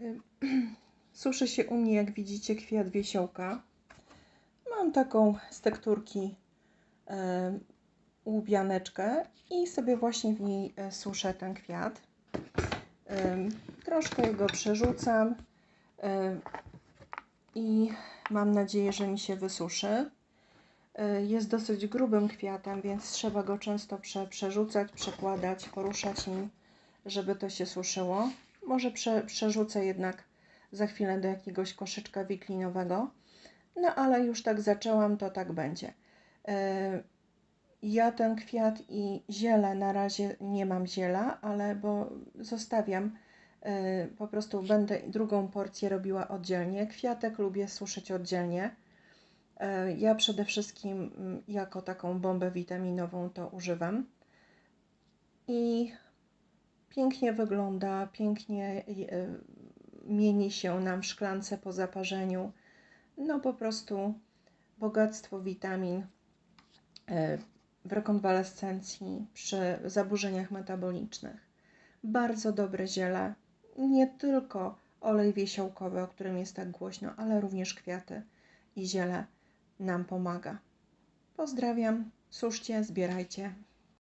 Suszy się u mnie, jak widzicie, kwiat wiesiołka. Mam taką z tekturki e, łubianeczkę i sobie właśnie w niej e, suszę ten kwiat. Troszkę go przerzucam i mam nadzieję, że mi się wysuszy. Y, Jest dosyć grubym kwiatem, więc trzeba go często prze, przerzucać, przekładać, poruszać nim, żeby to się suszyło. Może prze, przerzucę jednak za chwilę do jakiegoś koszyczka wiklinowego. No ale już tak zaczęłam, to tak będzie. Y, Ja ten kwiat i ziele na razie nie mam ziela, ale bo zostawiam, y, po prostu będę drugą porcję robiła oddzielnie. Kwiatek lubię suszyć oddzielnie. Y, Ja przede wszystkim mm, jako taką bombę witaminową to używam. I pięknie wygląda, pięknie y, mieni się nam w szklance po zaparzeniu. No po prostu bogactwo witamin y, w rekonwalescencji przy zaburzeniach metabolicznych. Bardzo dobre ziele, nie tylko olej wiesiołkowy, o którym jest tak głośno, ale również kwiaty i ziele nam pomaga. Pozdrawiam, suszcie, zbierajcie.